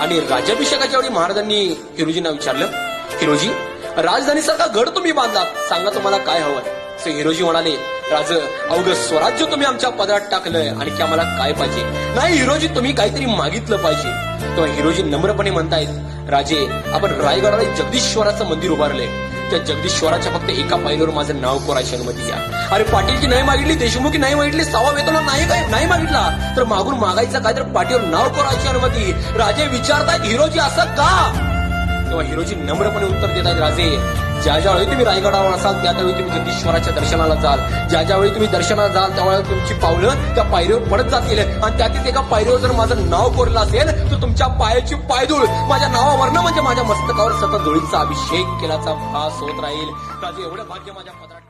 आणि राज्याभिषेकाच्या वेळी महाराजांनी हिरोजींना विचारलं हिरोजी राजधानीसारखा गड तुम्ही बांधला. सांगा तुम्हाला काय हवंय से हिरोजी म्हणाले राज अवघ स्वराज्य तुम्ही आमच्या पदरात टाकलंय आणि की आम्हाला काय पाहिजे? नाही हिरोजी तुम्ही काहीतरी मागितलं पाहिजे. तेव्हा हिरोजी नम्रपणे म्हणतायत राजे आपण रायगडाला जगदीश्वराचं मंदिर उभारलंय. त्या जगदीश्वराच्या फक्त एका पायरीवर माझं नाव कोरायची अनुमती द्या अरे पाटीलची नाही मागितली देशमुखी नाही मागितली सावा वेतनाला नाही काय नाही मागितला. तर मागून मागायचा काय तर पाटीवर नाव कोरायची अनुमती. राजे विचारतायत हिरोजी असं का? तेव्हा हिरोजी नम्रपणे उत्तर देतात राजे ज्या ज्या वेळी तुम्ही रायगडावर असाल त्या त्यावेळी तुम्ही जगदीश्वराच्या दर्शनाला जाल. ज्या ज्या वेळी तुम्ही दर्शनाला जाल त्यावेळेला तुमची पावलं त्या पायरीवर पडत जातील. आणि त्यातील एका पायरीवर जर माझं नाव कोरलं असेल तर तुमच्या पायाची पायधूळ माझ्या नावावरनं म्हणजे माझ्या मस्तकावर सतत धुळीचा अभिषेक केल्याचा भास होत राहील. एवढं भाग्य माझ्या पत्रात